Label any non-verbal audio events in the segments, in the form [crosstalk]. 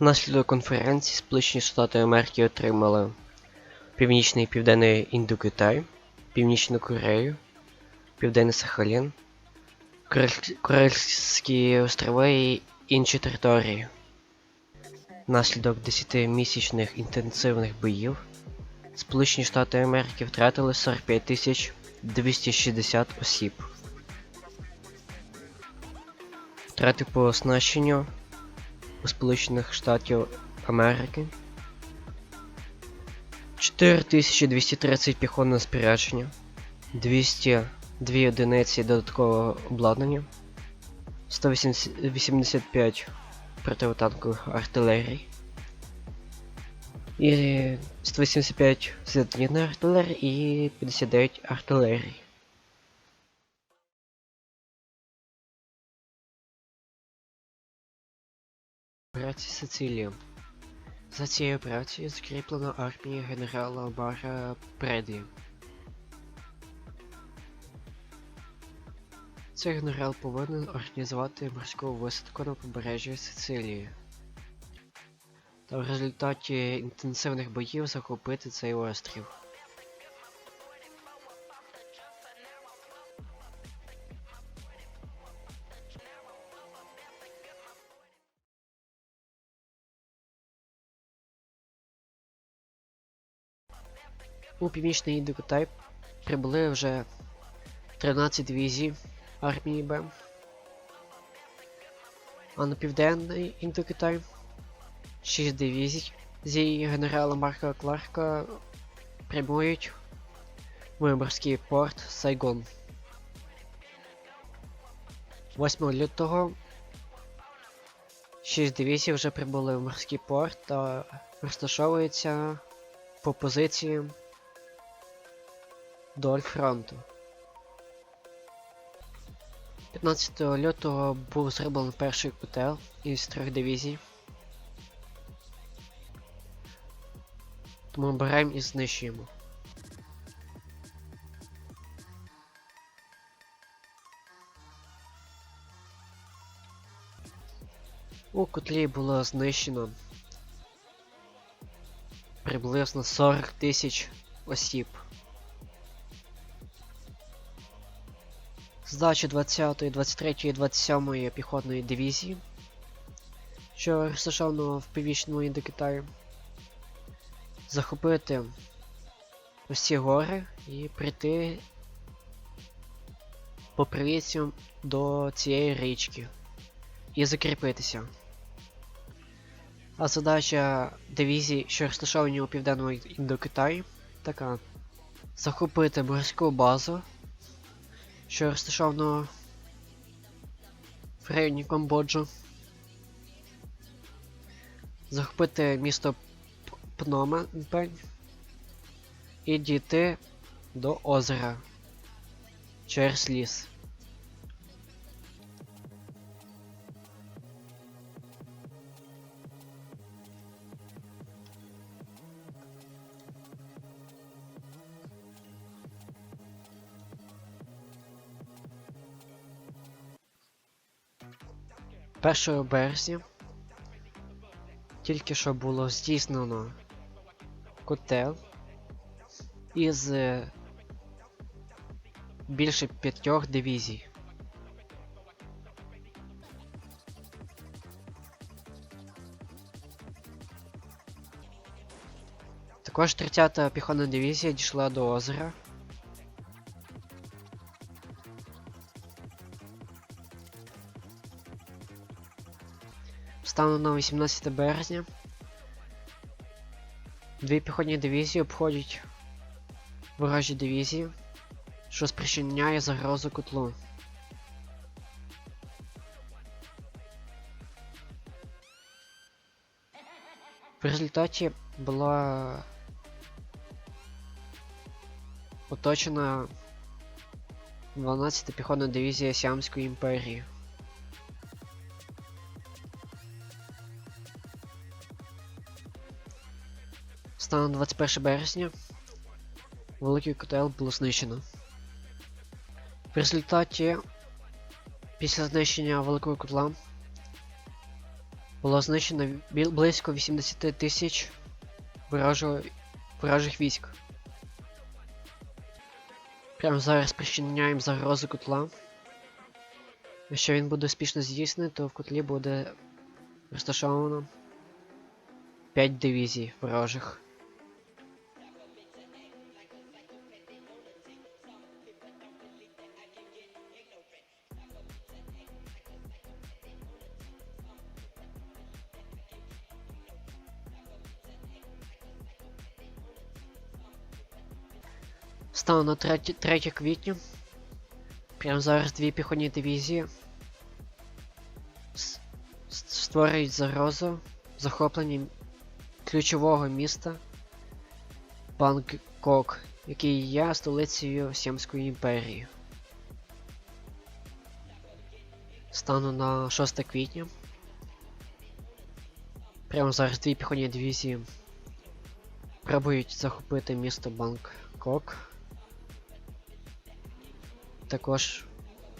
Внаслідок конференції Сполучені Штати Америки отримали Північний і Південний Індокитай, Північну Корею, Південний Сахалін, Куриль- острови і інші території. Внаслідок 10-місячних інтенсивних боїв Сполучені Штати Америки втратили 45 тисяч 260 осіб. Втрати по оснащенню у Сполучених Штатів Америки. 4230 піхотне спорядження, 202 одиниці додаткового обладнання, 185 противотанкових артилерій. І 185 зенітної артилерії і 59 артилерій. Операція Сицилія. За цією операцією закріплено армію генерала Бара Преді. Цей генерал повинен організувати морську висадку на побережжі Сицилії. Та в результаті інтенсивних боїв захопити цей острів. У північний Індокитай прибули вже 13 дивізій армії Б. А на південний Індокитай 6 дивізій зі генерала Марка Кларка прямують в морський порт Сайгон. 8 лютого 6 дивізій вже прибули в морський порт та розташовуються по позиціям вдоль фронту. 15 лютого був зроблений перший котел із трьох дивізій. Тому беремо і знищуємо. У котлі було знищено приблизно 40 тисяч осіб. Здачі 20-ї, 23-ї, 27-ї піхотної дивізії, що розташовано в північному Індокитаї. Захопити ці гори і прийти по привісям до цієї річки і закріпитися. А задача дивізії, що розташовані у південному Індокитаї, така: захопити морську базу що розташовано в районі Камбоджу. Захопити місто Пнома і дійти до озера через ліс. Першого березня тільки що було здійснено котел із е, більше п'ятьох дивізій. Також 30-та піхотна дивізія дійшла до озера. Станом на 18 березня дві піхотні дивізії обходять ворожі дивізії, що спричиняє загрозу котлу. В результаті була оточена 12-та піхотна дивізія Сіамської імперії. Станом 21 березня великий котел було знищено. В результаті, після знищення великого котла, Було знищено близько 80 тисяч ворожих військ. Прямо зараз причиняємо загрозу котла. Якщо він буде успішно здійснений, то в котлі буде розташовано 5 дивізій ворожих. Стану на 3, 3 квітня. Прямо зараз дві піхотні дивізії створюють загрозу захоплення ключового міста Бангкок, який є столицею Сімської імперії. Стану на 6 квітня. Прямо зараз дві піхотні дивізії пробують захопити місто Бангкок. Також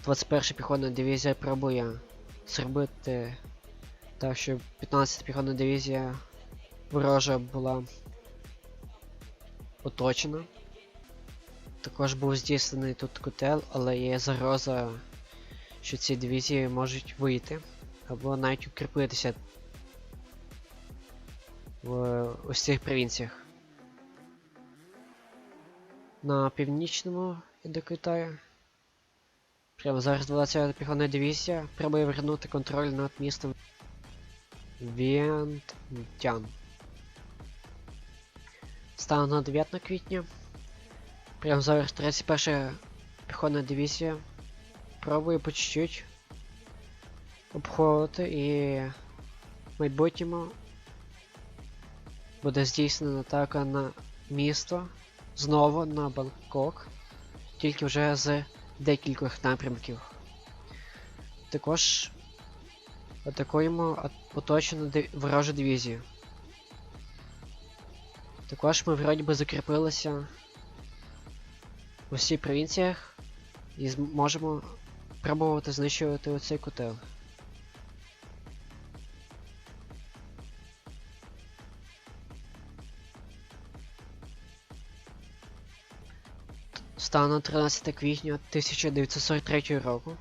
21 піхотна дивізія пробує зробити так, щоб 15 піхотна дивізія ворожа була оточена. Також був здійснений тут котел, але є загроза, що ці дивізії можуть вийти або навіть укріпитися в ось цих провінціях. На північному і до Китаю. Прямо зараз 20 піхотна дивізія пробує вернути контроль над містом. Віентян. Стало на 9 квітня. Прямо зараз 31 піхотна дивізія пробує по чуть-чуть обходити і в майбутньому буде здійснена атака на місто. Знову на Бангкок, тільки вже з декількох напрямків. Також атакуємо оточену ворожу дивізію. Також ми вроді би закріпилися у всіх провінціях і зможемо пробувати знищувати оцей котел. Станом 13 квітня 1943 року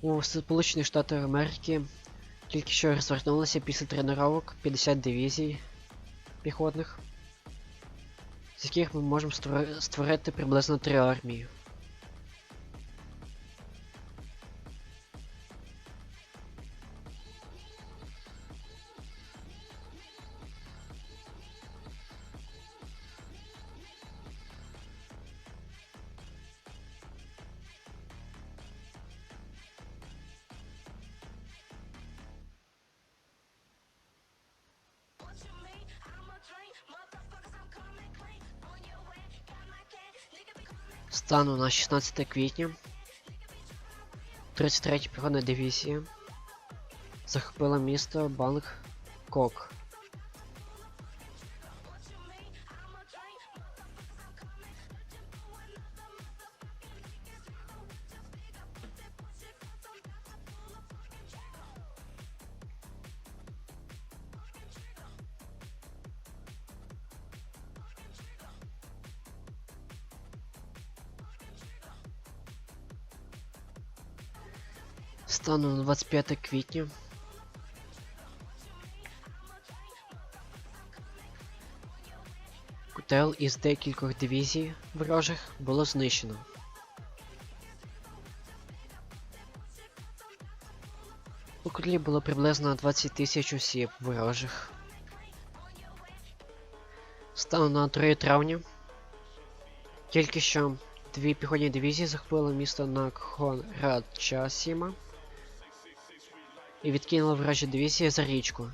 у Сполучених Штатах Америки тільки що розвернулися після тренувок 50 дивізій піхотних, з яких ми можемо створи- створити приблизно три армії. Стану на 16 квітня 33 піхотна дивізія захопила місто Бангкок. 25 квітня. Котел із декількох дивізій ворожих було знищено. У котлі було приблизно 20 тисяч осіб ворожих. Стану на 3 травня. Тільки що дві піхотні дивізії захопили місто Накхонрадчасіма і відкинули ворожі дивізії за річку.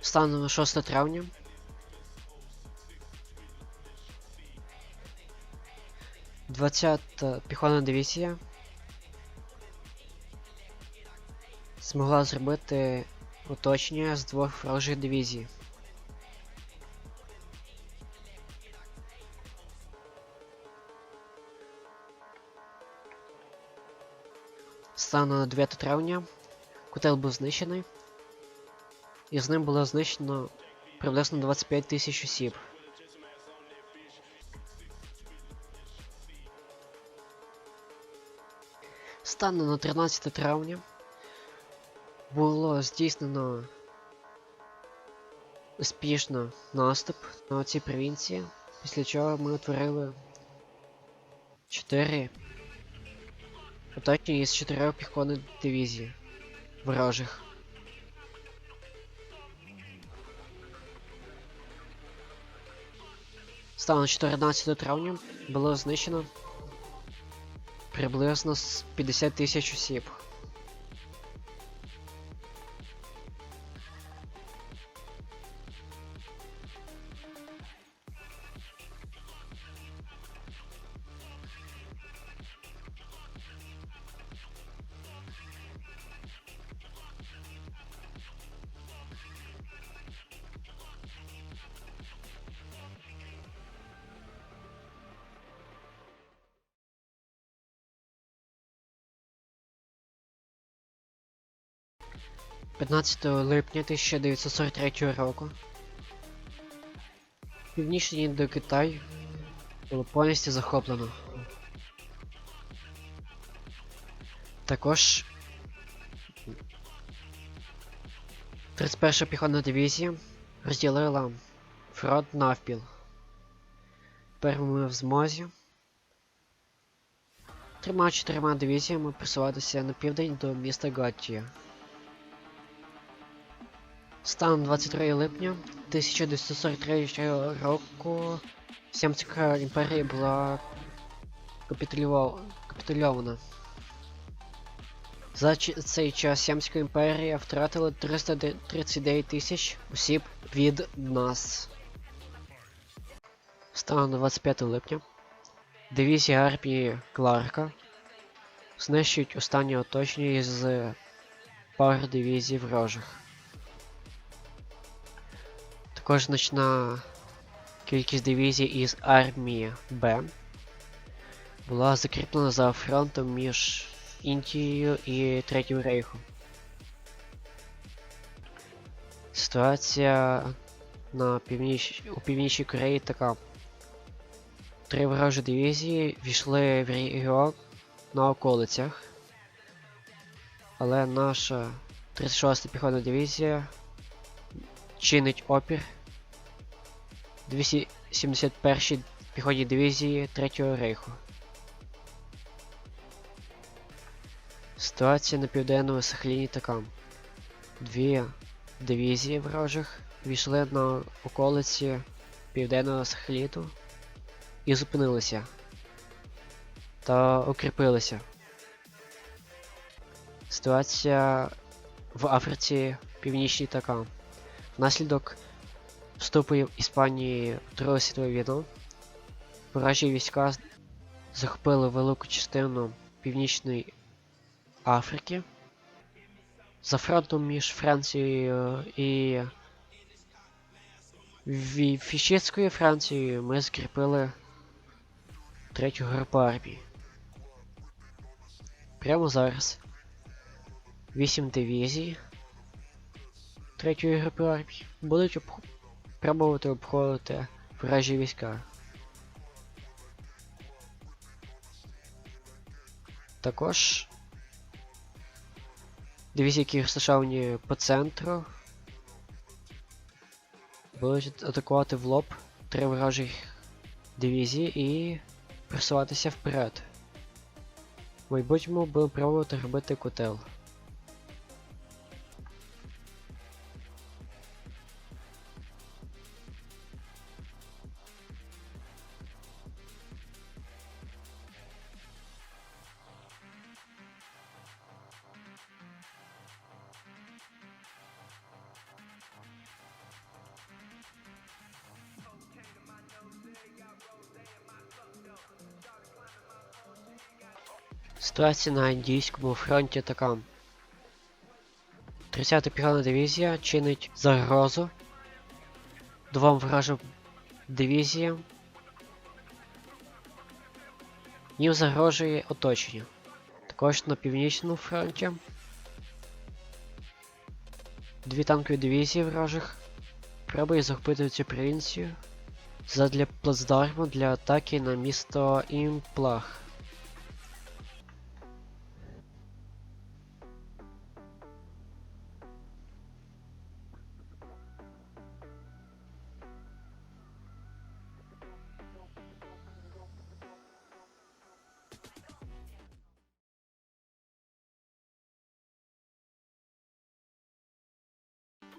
Станом на 6 травня. Двадцята піхотна дивізія змогла зробити оточення з двох ворожих дивізій. Станом на 9 травня котел був знищений, і з ним було знищено приблизно 25 тисяч осіб. Станом на 13 травня було здійснено успішно наступ на ці провінції, після чого ми утворили 4 оточення із 4 піхотних дивізій ворожих. Станом на 14 травня було знищено приблизно з 50 тисяч осіб. — 15 липня 1943 року Північний Індокитай було повністю захоплено. Також 31 піхотна дивізія розділила фронт навпіл. Тепер ми в змозі трьома чотирма дивізіями просуватися на південь до міста Гаттія. Станом 23 липня 1943 року Сімська імперія була капітульована. За цей час Сімська імперія втратила 339 тисяч осіб від нас. Станом на 25 липня дивізія армії Кларка знищують останнє оточення із пар дивізій ворожих. Також значна кількість дивізій із армії Б була закріплена за фронтом між Індією і Третім Рейхом. Ситуація на північ... у Північній Кореї така. Три ворожі дивізії війшли в регіон на околицях, але наша 36-та піхотна дивізія чинить опір 271-й піхотній дивізії Третього Рейху. Ситуація на південному Сахаліні така. Дві дивізії ворожих війшли на околиці південного Сахаліну і зупинилися та укріпилися. Ситуація в Африці Північній така. Внаслідок вступу Іспанії в Другу світову війну ворожі війська захопили велику частину Північної Африки. За фронтом між Францією і Фішистською Францією ми закріпили третю групу армії. Прямо зараз 8 дивізій третьої групи армії будуть обх... пробувати обходити ворожі війська. Також дивізії, які розташовані по центру, будуть атакувати в лоб три ворожих дивізії і просуватися вперед. В майбутньому будемо пробувати робити котел. Ситуація на індійському фронті така. 30-та піхотна дивізія чинить загрозу двом ворожим дивізіям. Їм загрожує оточення. Також на північному фронті дві танкові дивізії ворожих пробують захопити цю провінцію задля плацдарму для атаки на місто Імплах.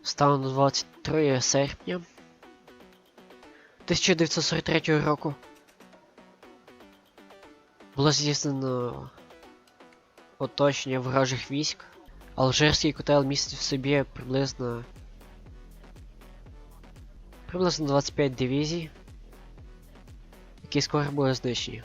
Станом на 23 серпня 1943 року було здійснено оточення ворожих військ. Алжирський котел містить в собі приблизно приблизно 25 дивізій, які скоро були знищені.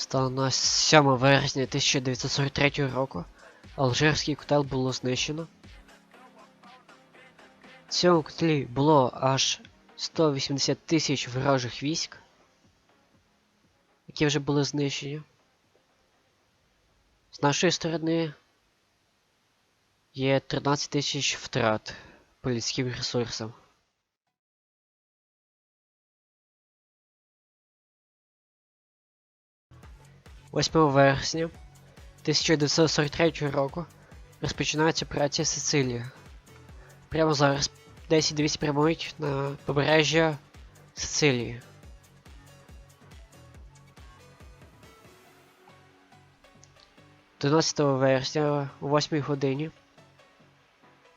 Станом на 7 вересня 1943 року Алжирський котел було знищено. В цьому котлі було аж 180 тисяч ворожих військ, які вже були знищені. З нашої сторони є 13 тисяч втрат по людським ресурсам. Восьмого вересня 1943 року розпочинається операція Сицилія. Прямо зараз 10 200 прямують на побережжя Сицилії. Донадцятого вересня о 8 годині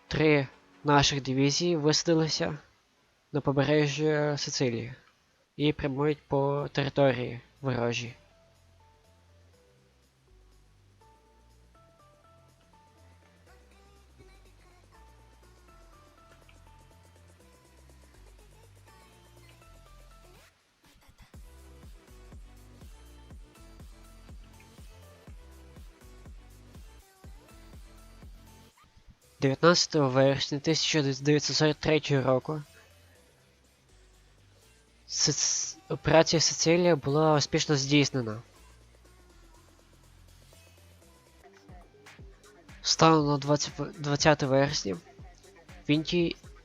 три наших дивізії висадилися на побережжя Сицилії і прямують по території ворожій. – 19 вересня 1943 року Сиц... операція Сицилія була успішно здійснена. Станом на 20... 20 вересня в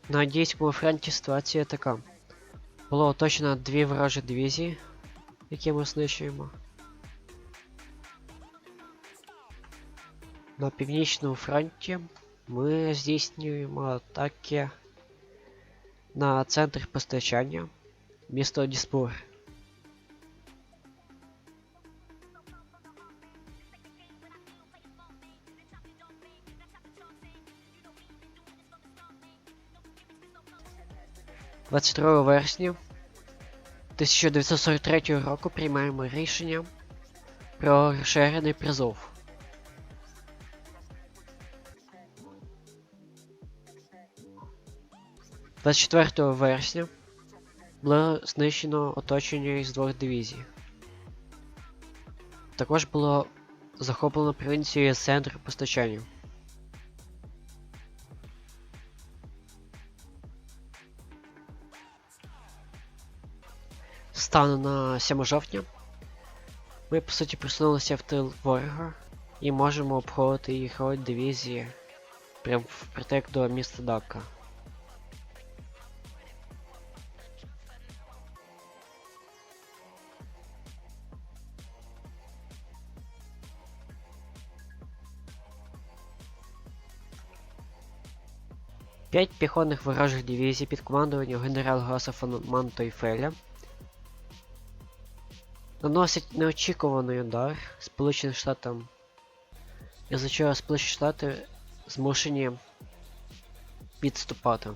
на Індійському фронті ситуація така. Було оточено дві ворожі дивізії, які ми знищуємо. На північному фронті ми здійснюємо атаки на центр постачання місто Діспур. Двадцять вересня 1943 року приймаємо рішення про розширений призов. 24 вересня було знищено оточення із двох дивізій. Також було захоплено провінцію центр постачання. Станом на 7 жовтня ми по суті просунулися в тил ворога і можемо обходити їх роль дивізії прямо впритек до міста Дака. 5 піхотних ворожих дивізій під командуванням генерал Госа фон Мантойфеля наносять неочікуваний удар Сполученим Штатам. Із-за чого Сполучені Штати змушені відступати.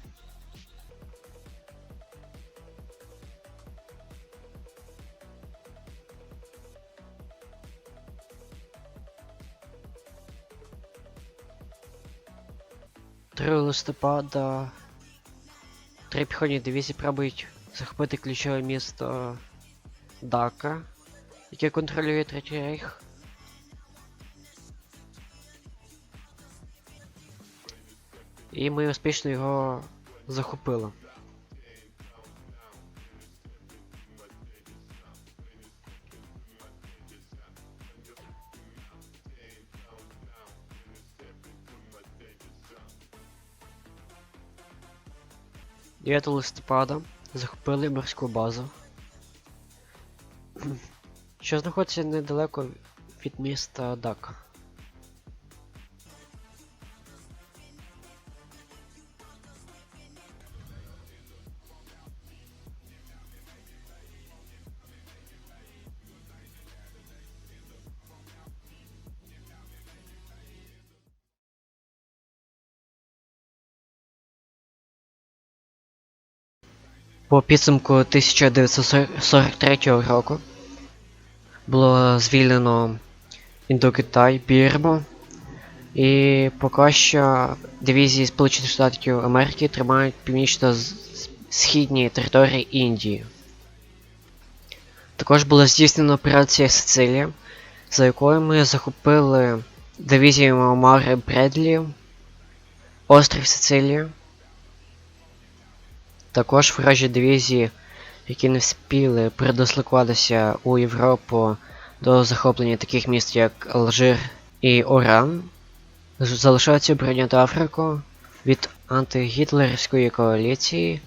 Другого листопада три піхотні дивізії пробують захопити ключове місто Дака, яке контролює Третій Рейх. І ми успішно його захопили. Дев'ятого листопада захопили морську базу, [clears throat] що знаходиться недалеко від міста Дака. По підсумку 1943 року було звільнено Індокитай, Бірму, і поки що дивізії Сполучених Штатів Америки тримають північно-східні території Індії. Також була здійснена операція Сицилія, за якою ми захопили дивізію Мари Бредлі, острів Сицилія. Також вражі дивізії, які не вспіли передосликуватися у Європу до захоплення таких міст, як Алжир і Оран, залишаються обороняти Африку від антигітлерівської коаліції